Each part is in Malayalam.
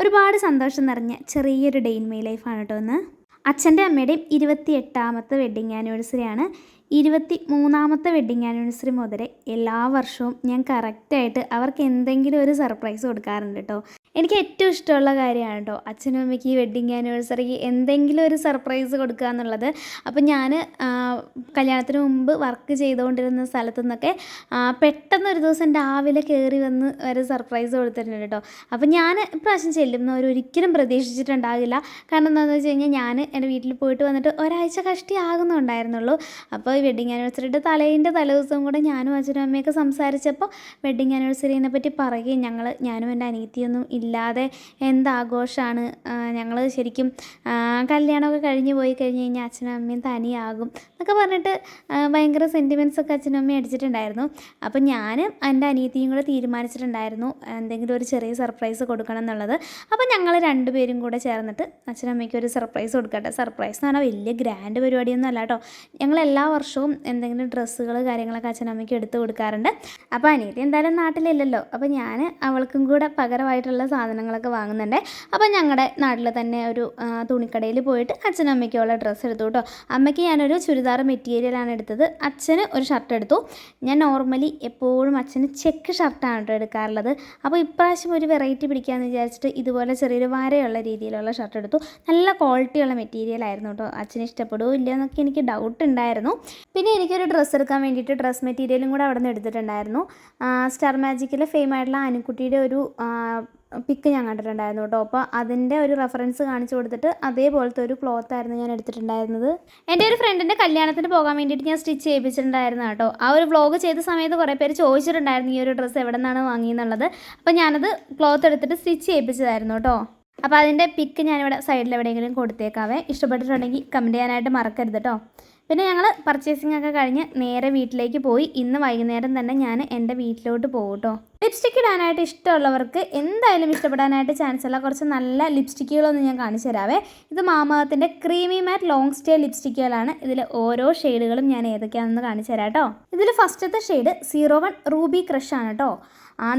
ഒരുപാട് സന്തോഷം നിറഞ്ഞ ചെറിയൊരു ഡേ ഇൻ മൈ ലൈഫാണ് കേട്ടോ ഒന്ന് അച്ഛന്റെ അമ്മയുടെയും ഇരുപത്തി എട്ടാമത്തെ വെഡ്ഡിങ് ആനിവേഴ്സറിയാണ് ഇരുപത്തി മൂന്നാമത്തെ വെഡ്ഡിങ് ആനിവേഴ്സറി മുതൽ എല്ലാ വർഷവും ഞാൻ കറക്റ്റായിട്ട് അവർക്ക് എന്തെങ്കിലും ഒരു സർപ്രൈസ് കൊടുക്കാറുണ്ട് കേട്ടോ എനിക്ക് ഏറ്റവും ഇഷ്ടമുള്ള കാര്യമാണ് കേട്ടോ. അച്ഛനും അമ്മയ്ക്ക് ഈ വെഡ്ഡിങ് ആനിവേഴ്സറിക്ക് എന്തെങ്കിലും ഒരു സർപ്രൈസ് കൊടുക്കുക എന്നുള്ളത്. അപ്പം ഞാൻ കല്യാണത്തിന് മുമ്പ് വർക്ക് ചെയ്തുകൊണ്ടിരുന്ന സ്ഥലത്തു നിന്നൊക്കെ പെട്ടെന്ന് ഒരു ദിവസം രാവിലെ കയറി വന്ന് ഒരു സർപ്രൈസ് കൊടുത്തിട്ടുണ്ട് കേട്ടോ. അപ്പം ഞാൻ ഇപ്രാവശ്യം ചെല്ലുന്നവർ ഒരിക്കലും പ്രതീക്ഷിച്ചിട്ടുണ്ടാകില്ല. കാരണം എന്താണെന്ന് വെച്ച് കഴിഞ്ഞാൽ ഞാൻ എന്റെ വീട്ടിൽ പോയിട്ട് വന്നിട്ട് ഒരാഴ്ച കഷ്ടി ആകുന്നുണ്ടായിരുന്നുള്ളൂ. അപ്പോൾ ഈ വെഡ്ഡിങ് ആനിവേഴ്സറിയുടെ തലേന്റെ തലേദിവസം കൂടെ ഞാനും അച്ഛനും അമ്മയൊക്കെ സംസാരിച്ചപ്പോൾ വെഡ്ഡിങ് ആനിവേഴ്സറിനെ പറ്റി പറയുകയും ഞങ്ങൾ ഞാനും എന്റെ അനിയത്തിയൊന്നും ഇല്ലാതെ എന്താഘോഷമാണ് ഞങ്ങൾ ശരിക്കും കല്യാണമൊക്കെ കഴിഞ്ഞ് പോയി കഴിഞ്ഞ് കഴിഞ്ഞാൽ അച്ഛനും അമ്മയും തനിയാകും എന്നൊക്കെ പറഞ്ഞിട്ട് ഭയങ്കര സെന്റിമെന്റ്സ് ഒക്കെ അച്ഛനും അമ്മയും അടിച്ചിട്ടുണ്ടായിരുന്നു. അപ്പം ഞാനും എന്റെ അനിയത്തിയും കൂടെ തീരുമാനിച്ചിട്ടുണ്ടായിരുന്നു എന്തെങ്കിലും ഒരു ചെറിയ സർപ്രൈസ് കൊടുക്കണം എന്നുള്ളത്. അപ്പം ഞങ്ങൾ രണ്ടുപേരും കൂടെ ചേർന്നിട്ട് അച്ഛനും അമ്മയ്ക്ക് ഒരു സർപ്രൈസ് കൊടുക്കട്ടെ. സർപ്രൈസ് എന്ന് പറഞ്ഞാൽ വലിയ ഗ്രാൻഡ് പരിപാടിയൊന്നും അല്ല കേട്ടോ ഞങ്ങൾ എല്ലാ വർഷവും എന്തെങ്കിലും ഡ്രസ്സുകൾ കാര്യങ്ങളൊക്കെ അച്ഛനും അമ്മയ്ക്ക് എടുത്ത് കൊടുക്കാറുണ്ട്. അപ്പോൾ അനിയത്തി എന്തായാലും നാട്ടിലില്ലല്ലോ. അപ്പോൾ ഞാൻ അവൾക്കും കൂടെ പകരമായിട്ടുള്ള സാധനങ്ങളൊക്കെ വാങ്ങുന്നുണ്ട്. അപ്പോൾ ഞങ്ങളുടെ നാട്ടിൽ തന്നെ ഒരു തുണിക്കടയിൽ പോയിട്ട് അച്ഛനും അമ്മയ്ക്കുള്ള ഡ്രസ്സ് എടുത്തു കേട്ടോ അമ്മയ്ക്ക് ഞാനൊരു ചുരിദാർ മെറ്റീരിയലാണ് എടുത്തത്. അച്ഛന് ഒരു ഷർട്ട് എടുത്തു. ഞാൻ നോർമലി എപ്പോഴും അച്ഛന് ചെക്ക് ഷർട്ടാണ് കേട്ടോ എടുക്കാറുള്ളത്. അപ്പോൾ ഇപ്രാവശ്യം ഒരു വെറൈറ്റി പിടിക്കാമെന്ന് വിചാരിച്ചിട്ട് ഇതുപോലെ ചെറിയൊരു വരയുള്ള രീതിയിലുള്ള ഷർട്ട് എടുത്തു. നല്ല ക്വാളിറ്റിയുള്ള മെറ്റീരിയൽ ആയിരുന്നു കേട്ടോ അച്ഛന് ഇഷ്ടപ്പെടുമോ ഇല്ലയോ എന്നൊക്കെ എനിക്ക് ഡൗട്ട് ഉണ്ടായിരുന്നു. പിന്നെ എനിക്കൊരു ഡ്രസ്സ് എടുക്കാൻ വേണ്ടിയിട്ട് ഡ്രസ്സ് മെറ്റീരിയലും കൂടെ അവിടെ നിന്ന് എടുത്തിട്ടുണ്ടായിരുന്നു സ്റ്റാർ മാജിക്കിലെ ഫെയിം ആയിട്ടുള്ള അനുക്കുട്ടിയുടെ ഒരു പിക്ക് ഞാൻ കണ്ടിട്ടുണ്ടായിരുന്നു കേട്ടോ. അപ്പോൾ അതിന്റെ ഒരു റെഫറൻസ് കാണിച്ചു കൊടുത്തിട്ട് അതേപോലത്തെ ഒരു ക്ലോത്ത് ആയിരുന്നു ഞാൻ എടുത്തിട്ടുണ്ടായിരുന്നത്. എന്റെ ഒരു ഫ്രണ്ടിന്റെ കല്യാണത്തിന് പോകാൻ വേണ്ടിയിട്ട് ഞാൻ സ്റ്റിച്ച് ചെയ്യിപ്പിച്ചിട്ടുണ്ടായിരുന്നു കേട്ടോ. ആ ഒരു വ്ളോഗ് ചെയ്ത സമയത്ത് കുറേ പേര് ചോദിച്ചിട്ടുണ്ടായിരുന്നു ഈ ഒരു ഡ്രസ്സ് എവിടെ നിന്നാണ് വാങ്ങിയെന്നുള്ളത്? അപ്പോൾ ഞാനത് ക്ലോത്ത് എടുത്തിട്ട് സ്റ്റിച്ച് ചെയ്യിപ്പിച്ചതായിരുന്നു കേട്ടോ. അപ്പോൾ അതിന്റെ പിക്ക് ഞാനിവിടെ സൈഡിൽ എവിടെയെങ്കിലും കൊടുത്തേക്കാവേ. ഇഷ്ടപ്പെട്ടിട്ടുണ്ടെങ്കിൽ കമന്റ് ചെയ്യാനായിട്ട് മറക്കരുത് കേട്ടോ. പിന്നെ ഞങ്ങൾ പർച്ചേസിംഗ് ഒക്കെ കഴിഞ്ഞ് നേരെ വീട്ടിലേക്ക് പോയി. ഇന്ന് വൈകുന്നേരം തന്നെ ഞാൻ എന്റെ വീട്ടിലോട്ട് പോകും കേട്ടോ. ലിപ്സ്റ്റിക് ഇടാനായിട്ട് ഇഷ്ടമുള്ളവർക്ക് എന്തായാലും ഇഷ്ടപ്പെടാനായിട്ട് ചാൻസ് ഉള്ള കുറച്ച് നല്ല ലിപ്സ്റ്റിക്കുകളൊന്നും ഞാൻ കാണിച്ചു തരാവേ. ഇത് മാമകത്തിന്റെ ക്രീമി മാറ്റ് ലോങ് സ്റ്റേ ലിപ്സ്റ്റിക്കുകളാണ്. ഇതിൽ ഓരോ ഷെയ്ഡുകളും ഞാൻ ഏതൊക്കെയാണെന്ന് കാണിച്ചു തരാം കേട്ടോ ഇതിൽ ഫസ്റ്റത്തെ shade zero one ruby crush ആണ് കേട്ടോ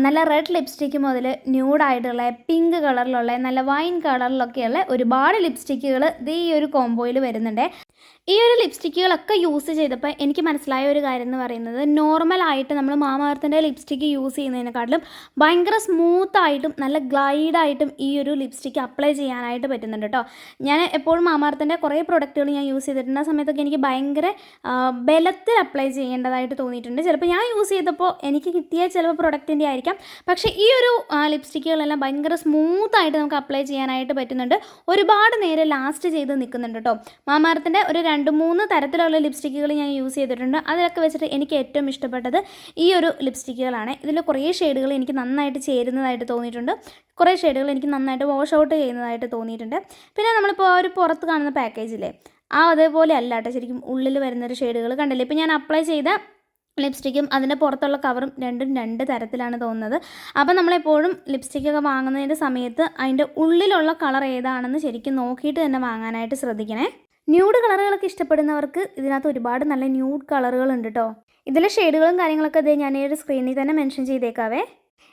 നല്ല റെഡ് ലിപ്സ്റ്റിക്ക് മുതൽ ന്യൂഡായിട്ടുള്ള പിങ്ക് കളറിലുള്ള നല്ല വൈൻ കളറിലൊക്കെയുള്ള ഒരുപാട് ലിപ്സ്റ്റിക്കുകൾ ഇത് ഈ ഒരു കോംബോയിൽ വരുന്നുണ്ട്. ഈ ഒരു ലിപ്സ്റ്റിക്കുകളൊക്കെ യൂസ് ചെയ്തപ്പോൾ എനിക്ക് മനസ്സിലായ ഒരു കാര്യം എന്ന് പറയുന്നത് നോർമലായിട്ട് നമ്മൾ മാമാർത്തിന്റെ ലിപ്സ്റ്റിക്ക് യൂസ് ചെയ്യുന്നതിനെക്കാട്ടിലും ഭയങ്കര സ്മൂത്തായിട്ടും നല്ല ഗ്ലൈഡായിട്ടും ഈ ഒരു ലിപ്സ്റ്റിക്ക് അപ്ലൈ ചെയ്യാനായിട്ട് പറ്റുന്നുണ്ട് കേട്ടോ ഞാൻ എപ്പോഴും മാമാർത്തിന്റെ കുറേ പ്രൊഡക്റ്റുകൾ ഞാൻ യൂസ് ചെയ്തിട്ടുണ്ട്. ആ സമയത്തൊക്കെ എനിക്ക് ഭയങ്കര ബലത്തിൽ അപ്ലൈ ചെയ്യേണ്ടതായിട്ട് തോന്നിയിട്ടുണ്ട്. ചിലപ്പോൾ ഞാൻ യൂസ് ചെയ്തപ്പോൾ എനിക്ക് കിട്ടിയ ചിലപ്പോൾ പ്രൊഡക്റ്റിന്റെ ആയിരിക്കാം. പക്ഷേ ഈ ഒരു ലിപ്സ്റ്റിക്കുകളെല്ലാം ഭയങ്കര സ്മൂത്തായിട്ട് നമുക്ക് അപ്ലൈ ചെയ്യാനായിട്ട് പറ്റുന്നുണ്ട്. ഒരുപാട് നേരം ലാസ്റ്റ് ചെയ്ത് നിൽക്കുന്നുണ്ട് കേട്ടോ മാമാർത്തിന്റെ ഒരു രണ്ട് മൂന്ന് തരത്തിലുള്ള ലിപ്സ്റ്റിക്കുകൾ ഞാൻ യൂസ് ചെയ്തിട്ടുണ്ട്. അതിലൊക്കെ വെച്ചിട്ട് എനിക്ക് ഏറ്റവും ഇഷ്ടപ്പെട്ടത് ഈ ഒരു ലിപ്സ്റ്റിക്കുകളാണ്. ഇതിൽ കുറേ ഷെയ്ഡുകൾ എനിക്ക് നന്നായിട്ട് ചേരുന്നതായിട്ട് തോന്നിയിട്ടുണ്ട്. കുറേ ഷെയ്ഡുകൾ എനിക്ക് നന്നായിട്ട് വാഷ് ഔട്ട് ചെയ്യുന്നതായിട്ട് തോന്നിയിട്ടുണ്ട്. പിന്നെ നമ്മളിപ്പോൾ ഒരു പുറത്ത് കാണുന്ന പാക്കേജില്ലേ ആ അതേപോലെ അല്ല കേട്ടോ. ശരിക്കും ഉള്ളിൽ വരുന്നൊരു ഷെയ്ഡുകൾ കണ്ടില്ലേ? ഇപ്പോൾ ഞാൻ അപ്ലൈ ചെയ്ത ലിപ്സ്റ്റിക്കും അതിന്റെ പുറത്തുള്ള കവറും രണ്ടും രണ്ട് തരത്തിലാണ് തോന്നുന്നത്. അപ്പോൾ നമ്മളെപ്പോഴും ലിപ്സ്റ്റിക്കൊക്കെ വാങ്ങുന്നതിന്റെ സമയത്ത് അതിന്റെ ഉള്ളിലുള്ള കളർ ഏതാണെന്ന് ശരിക്കും നോക്കിയിട്ട് തന്നെ വാങ്ങാനായിട്ട് ശ്രദ്ധിക്കണേ. ന്യൂഡ് കളറുകളൊക്കെ ഇഷ്ടപ്പെടുന്നവർക്ക് ഇതിനകത്ത് ഒരുപാട് നല്ല ന്യൂഡ് കളറുകൾ ഉണ്ട് കേട്ടോ ഇതിലെ ഷെയ്ഡുകളും കാര്യങ്ങളൊക്കെ അതേ ഞാൻ ഈ ഒരു സ്ക്രീനിൽ തന്നെ മെൻഷൻ ചെയ്തേക്കാവേ.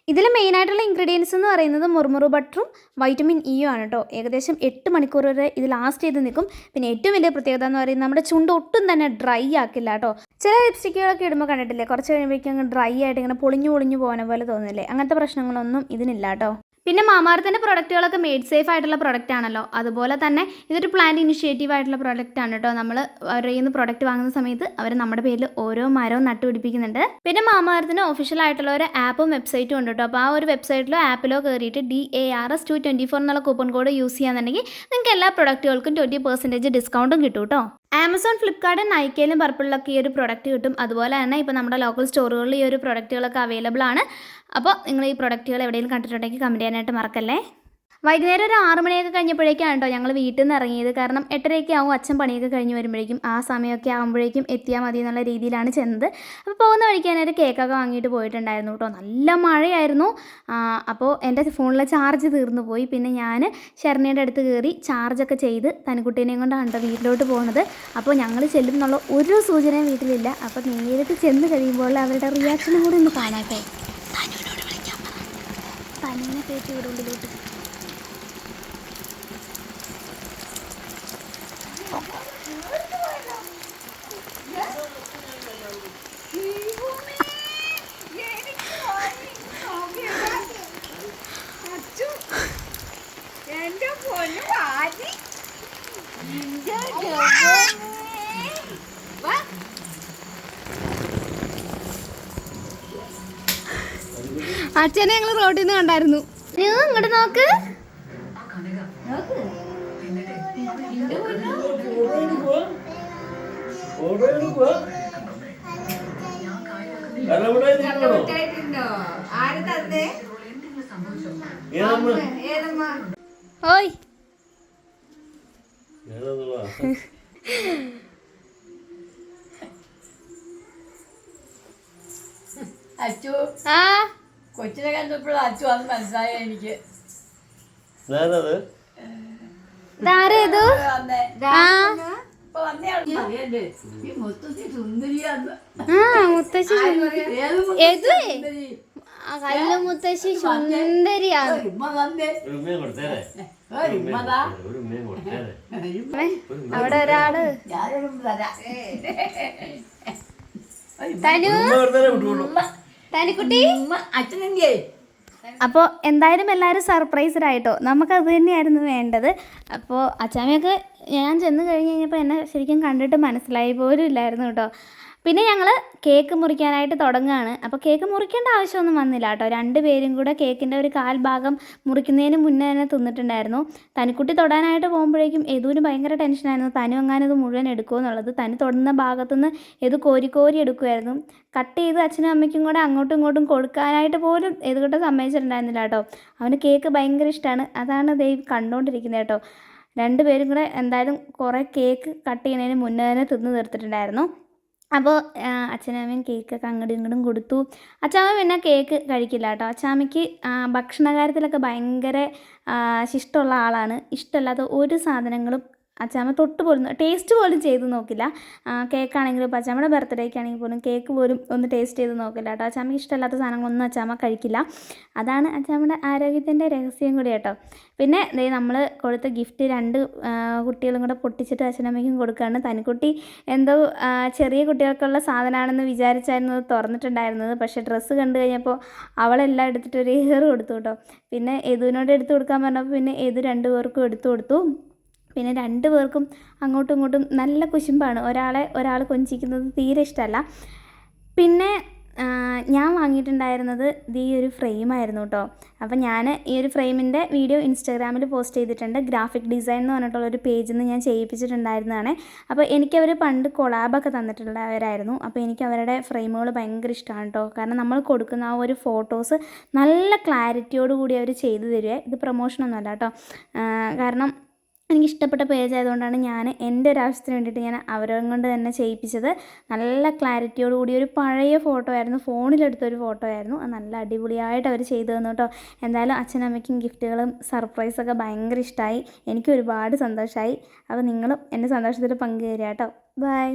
ഇതിൽ മെയിനായിട്ടുള്ള ഇൻഗ്രീഡിയൻസ് എന്ന് പറയുന്നത് മുറുമുറു ബട്ടറും വൈറ്റമിൻ ഇയും ആണ് കേട്ടോ ഏകദേശം എട്ട് മണിക്കൂർ വരെ ഇത് ലാസ്റ്റ് ചെയ്ത് നിൽക്കും. പിന്നെ ഏറ്റവും വലിയ പ്രത്യേകത എന്ന് പറയുന്നത് നമ്മുടെ ചുണ്ട് ഒട്ടും തന്നെ ഡ്രൈ ആക്കില്ല കേട്ടോ ചില ലിപ്സ്റ്റിക്കുകളൊക്കെ ഇടുമ്പോൾ കണ്ടിട്ടില്ലേ? കുറച്ച് കഴിയുമ്പോഴേക്കും അങ്ങ് ഡ്രൈ ആയിട്ട് ഇങ്ങനെ പൊളിഞ്ഞു പൊളിഞ്ഞു പോകുന്ന പോലെ തോന്നില്ലേ അങ്ങനത്തെ പ്രശ്നങ്ങളൊന്നും ഇതിനില്ല കേട്ടോ പിന്നെ മാമാർത്തിന്റെ പ്രൊഡക്റ്റുകളൊക്കെ മെയ്ഡ് സേഫ് ആയിട്ടുള്ള പ്രൊഡക്റ്റ് ആണല്ലോ. അതുപോലെ തന്നെ ഇതൊരു പ്ലാന്റ് ഇനിഷ്യേറ്റീവ് ആയിട്ടുള്ള പ്രൊഡക്റ്റ് ആണ് കേട്ടോ. നമ്മൾ അവരുടെ നിന്ന് പ്രൊഡക്റ്റ് വാങ്ങുന്ന സമയത്ത് അവർ നമ്മുടെ പേരിൽ ഓരോ മരവും നട്ടുപിടിപ്പിക്കുന്നുണ്ട്. പിന്നെ മാമാർത്തിന് ഒഫീഷ്യൽ ആയിട്ടുള്ള ഒരു ആപ്പും വെബ്സൈറ്റും ഉണ്ട് കേട്ടോ. അപ്പോൾ ആ ഒരു വെബ്സൈറ്റിലോ ആപ്പിലോ കയറിയിട്ട് D A R S two twenty four എന്നുള്ള കൂപ്പൺ കോഡ് യൂസ് ചെയ്യാന്നുണ്ടെങ്കിൽ നിങ്ങൾക്ക് എല്ലാ പ്രൊഡക്റ്റുകൾക്കും ട്വന്റി പെർസെന്റേജ് ഡിസ്കൗണ്ടും കിട്ടും കേട്ടോ. ആമസോൺ ഫ്ലിപ്കാർട്ട് നൈക്കയിലും പർപ്പിളിലൊക്കെ ഈ ഒരു പ്രൊഡക്റ്റ് കിട്ടും. അതുപോലെ തന്നെ ഇപ്പോൾ നമ്മുടെ ലോക്കൽ സ്റ്റോറുകളിൽ ഈ ഒരു പ്രൊഡക്റ്റുകളൊക്കെ അവൈലബിൾ ആണ്. അപ്പോൾ നിങ്ങൾ ഈ പ്രൊഡക്റ്റുകൾ എവിടെയെങ്കിലും കണ്ടിട്ടുണ്ടെങ്കിൽ കമന്റ് ചെയ്യാനായിട്ട് മറക്കല്ലേ? വൈകുന്നേരം ഒരു ആറ് മണിയൊക്കെ കഴിഞ്ഞപ്പോഴേക്കാണ് കേട്ടോ ഞങ്ങൾ വീട്ടിൽ നിന്ന് ഇറങ്ങിയത്. കാരണം എട്ടരയൊക്കെ ആവും അച്ഛൻ പണിയൊക്കെ കഴിഞ്ഞ് വരുമ്പോഴേക്കും. ആ സമയമൊക്കെ ആകുമ്പോഴേക്കും എത്തിയാൽ മതി എന്നുള്ള രീതിയിലാണ് ചെന്നത്. അപ്പോൾ പോകുന്ന വഴിക്ക് ഞാനൊരു കേക്കൊക്കെ വാങ്ങിയിട്ട് പോയിട്ടുണ്ടായിരുന്നു കേട്ടോ. നല്ല മഴയായിരുന്നു. അപ്പോൾ എന്റെ ഫോണിലെ ചാർജ് തീർന്നു പോയി. പിന്നെ ഞാൻ ശരണയുടെ അടുത്ത് കയറി ചാർജൊക്കെ ചെയ്ത് തനിക്കുട്ടീനെയും കൊണ്ടാണ് കേട്ടോ വീട്ടിലോട്ട് പോകുന്നത് അപ്പോൾ ഞങ്ങൾ ചെല്ലും എന്നുള്ള ഒരു സൂചനയും വീട്ടിലില്ല. അപ്പോൾ നേരിട്ട് ചെന്ന് കഴിയുമ്പോൾ അവരുടെ റിയാക്ഷനും കൂടി ഒന്ന് കാണാട്ടെ തനുവിനെ കയറ്റി ഉള്ളിലോട്ട് പൊന്നു വാരി. ഇന്റെ ദൈവമേ. വാ. അച്ഛനെ ഞങ്ങൾ റോഡിൽ നിന്ന് കണ്ടായിരുന്നു. ഇങ്ങോട്ട് നോക്ക്? ഓയ്. അച്ചു. ആ. കൊച്ചിനെ കണ്ടപ്പോഴും അച്ചു അത് മനസ്സിലായ എനിക്ക്. ഞാനത് മുത്തശ്ശി കല്ല് സുന്ദരിയാണ്. അവിടെ ഒരാൾ. തനു ഉമ്മ അച്ഛനെങ്കേ അപ്പോൾ എന്തായാലും എല്ലാവരും സർപ്രൈസ്ഡ് ആയിട്ടോ നമുക്കത് തന്നെയായിരുന്നു വേണ്ടത്. അപ്പോൾ അച്ചാമ്മയൊക്കെ ഞാൻ ചെന്ന് കഴിഞ്ഞ് കഴിഞ്ഞപ്പോൾ എന്നെ ശരിക്കും കണ്ടിട്ട് മനസ്സിലായി പോലും ഇല്ലായിരുന്നു കേട്ടോ. പിന്നെ ഞങ്ങൾ കേക്ക് മുറിക്കാനായിട്ട് തുടങ്ങുകയാണ്. അപ്പോൾ കേക്ക് മുറിക്കേണ്ട ആവശ്യമൊന്നും വന്നില്ല കേട്ടോ. രണ്ട് പേരും കൂടെ കേക്കിന്റെ ഒരു കാൽ ഭാഗം മുറിക്കുന്നതിന് മുന്നേ തന്നെ തിന്നിട്ടുണ്ടായിരുന്നു. തനിക്കുട്ടി തൊടാനായിട്ട് പോകുമ്പോഴേക്കും എതുവിന് ഭയങ്കര ടെൻഷനായിരുന്നു തനു എങ്ങാനും ഇത് മുഴുവൻ എടുക്കുമോ എന്നുള്ളത്. തനി തൊടുന്ന ഭാഗത്തുനിന്ന് യദു കോരി കോരി എടുക്കുമായിരുന്നു കട്ട് ചെയ്ത് അച്ഛനും അമ്മയ്ക്കും കൂടെ അങ്ങോട്ടും ഇങ്ങോട്ടും കൊടുക്കാനായിട്ട് പോലും യദുകൂട്ടം സമ്മതിച്ചിട്ടുണ്ടായിരുന്നില്ല കേട്ടോ. അവന് കേക്ക് ഭയങ്കര ഇഷ്ടമാണ് അതാണ് ദൈവം കണ്ടുകൊണ്ടിരിക്കുന്നത് കേട്ടോ. രണ്ടുപേരും കൂടെ എന്തായാലും കുറേ കേക്ക് കട്ട് ചെയ്യുന്നതിന് മുന്നേ തന്നെ തിന്ന് തീർത്തിട്ടുണ്ടായിരുന്നു. അപ്പോൾ അച്ഛനും കേക്ക് കേക്കൊക്കെ അങ്ങോട്ടും ഇങ്ങോട്ടും കൊടുത്തു. അച്ചാമ്മ പിന്നെ കേക്ക് കഴിക്കില്ല കേട്ടോ അച്ചാമ്മയ്ക്ക് ഭക്ഷണകാര്യത്തിലൊക്കെ ഭക്ഷണ കാര്യത്തിലൊക്കെ ഭയങ്കര ശിഷ്ടമുള്ള ആളാണ്. ഇഷ്ടമല്ലാത്ത ഒരു സാധനങ്ങളും അച്ചാമ്മ തൊട്ട് പോലും ടേസ്റ്റ് പോലും ചെയ്ത് നോക്കില്ല. കേക്കാണെങ്കിലും ഇപ്പോൾ അച്ചാമ്മയുടെ ബർത്ത്ഡേക്ക് ആണെങ്കിൽ പോലും കേക്ക് പോലും ഒന്ന് ടേസ്റ്റ് ചെയ്ത് നോക്കില്ല കേട്ടോ. അച്ചാമ്മയ്ക്ക് ഇഷ്ടമല്ലാത്ത സാധനങ്ങളൊന്നും അച്ചാമ്മ കഴിക്കില്ല. അതാണ് അച്ചാമ്മയുടെ ആരോഗ്യത്തിന്റെ രഹസ്യം കൂടി കേട്ടോ. പിന്നെ ദേ നമ്മൾ കൊടുത്ത ഗിഫ്റ്റ് രണ്ട് കുട്ടികളും കൂടെ പൊട്ടിച്ചിട്ട് അച്ഛനമ്മയ്ക്കും കൊടുക്കുകയാണ്. തനിക്കുട്ടി എന്തോ ചെറിയ കുട്ടികൾക്കുള്ള സാധനമാണെന്ന് വിചാരിച്ചായിരുന്നു തുറന്നിട്ടുണ്ടായിരുന്നത്. പക്ഷേ ഡ്രസ്സ് കണ്ടു കഴിഞ്ഞപ്പോൾ അവളെല്ലാം എടുത്തിട്ട് ഒരു ഹെയർ കൊടുത്തു കേട്ടോ. പിന്നെ എതുവിനോട് എടുത്തു കൊടുക്കാൻ പറഞ്ഞപ്പോൾ പിന്നെ ഏത് രണ്ടു പേർക്കും എടുത്തു കൊടുത്തു. പിന്നെ രണ്ട് പേർക്കും അങ്ങോട്ടും ഇങ്ങോട്ടും നല്ല കുശുമ്പാണ്. ഒരാളെ ഒരാൾ കൊഞ്ചിക്കുന്നത് തീരെ ഇഷ്ടമല്ല പിന്നെ ഞാൻ വാങ്ങിയിട്ടുണ്ടായിരുന്നത് ഈ ഒരു ഫ്രെയിമായിരുന്നു കേട്ടോ അപ്പോൾ ഞാൻ ഈ ഒരു ഫ്രെയിമിന്റെ വീഡിയോ ഇൻസ്റ്റാഗ്രാമിൽ പോസ്റ്റ് ചെയ്തിട്ടുണ്ട്. ഗ്രാഫിക് ഡിസൈൻ എന്ന് പറഞ്ഞിട്ടുള്ള ഒരു പേജിൽ നിന്ന് ഞാൻ ചെയ്യിപ്പിച്ചിട്ടുണ്ടായിരുന്നതാണ്. അപ്പോൾ എനിക്കവർ പണ്ട് കൊളാബൊക്കെ തന്നിട്ടുള്ളവരായിരുന്നു. അപ്പോൾ എനിക്ക് അവരുടെ ഫ്രെയിമുകൾ ഭയങ്കര ഇഷ്ടമാണ് കേട്ടോ കാരണം നമ്മൾ കൊടുക്കുന്ന ആ ഒരു ഫോട്ടോസ് നല്ല ക്ലാരിറ്റിയോട് കൂടി അവർ ചെയ്തു തരുക ഇത് പ്രൊമോഷനൊന്നുമല്ല കേട്ടോ കാരണം എനിക്ക് ഇഷ്ടപ്പെട്ട പേജ് ആയതുകൊണ്ടാണ് ഞാൻ എന്റെ ഒരു ആവശ്യത്തിന് വേണ്ടിയിട്ട് ഞാൻ അവരെ കൊണ്ട് തന്നെ ചെയ്യിപ്പിച്ചത്. നല്ല ക്ലാരിറ്റിയോട് കൂടി ഒരു പഴയ ഫോട്ടോ ആയിരുന്നു. ഫോണിലെടുത്തൊരു ഫോട്ടോ ആയിരുന്നു. അത് നല്ല അടിപൊളിയായിട്ട് അവർ ചെയ്തു തന്നു കേട്ടോ. എന്തായാലും അച്ഛനമ്മയ്ക്കും ഗിഫ്റ്റുകളും സർപ്രൈസൊക്കെ ഭയങ്കര ഇഷ്ടമായി എനിക്ക് ഒരുപാട് സന്തോഷമായി അപ്പോൾ നിങ്ങളും എന്റെ സന്തോഷത്തിൽ പങ്കുചേരുക കേട്ടോ. ബൈ.